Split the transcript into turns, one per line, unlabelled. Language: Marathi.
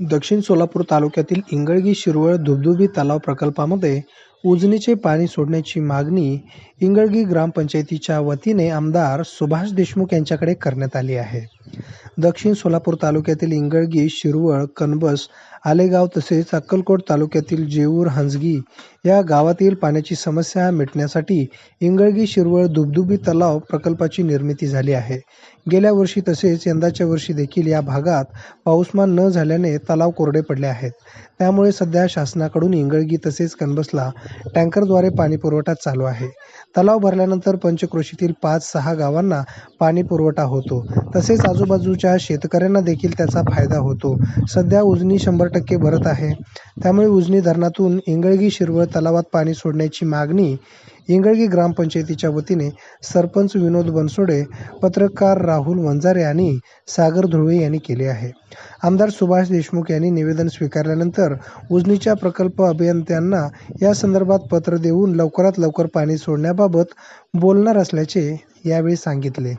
दक्षिण सोलापूर तालुक्यातील इंगळगी शिरवळ धुबधुबी तलाव प्रकल्पामध्ये उजनीचे पाणी सोडण्याची मागणी इंगळगी ग्रामपंचायतीच्या वतीने आमदार सुभाष देशमुख यांच्याकडे करण्यात आली आहे. दक्षिण सोलापूर तालुक्यातील इंगळगी शिरवळ कणबस आलेगाव तसेच अक्कलकोट तालुक्यातील जेऊर हंजगी या गावातील पाण्याची समस्या मिटण्यासाठी इंगळगी शिरवळ दुबदुबी तलाव प्रकल्पाची निर्मिती झाली आहे. गेल्या वर्षी तसेच यंदाच्या वर्षी देखील या भागात पाऊसमान न झाल्याने तलाव कोरडे पडले आहेत. त्यामुळे सध्या शासनाकडून इंगळगी तसेच कणबसला टँकरद्वारे पाणीपुरवठा चालू आहे. तलाव भरल्यानंतर पंचक्रोशीतील पाच सहा गावांना पाणीपुरवठा होतो. तसेच आजूबाजूच्या शेतकऱ्यांना देखील त्याचा फायदा होतो. सध्या उजनी शंभर टक्के भरत आहे. त्यामुळे उजनी धरणातून इंगळगी शिरवळ तलावात पाणी सोडण्याची मागणी इंगळगी ग्रामपंचायतीच्या वतीने सरपंच विनोद बनसोडे पत्रकार राहुल वंजारे आणि सागर धुळे यांनी केले आहे. आमदार सुभाष देशमुख यांनी निवेदन स्वीकारल्यानंतर उजनीच्या प्रकल्प अभियंत्यांना या संदर्भात पत्र देऊन लवकरात लवकर पाणी सोडण्याबाबत बोलणार असल्याचे यावेळी सांगितले.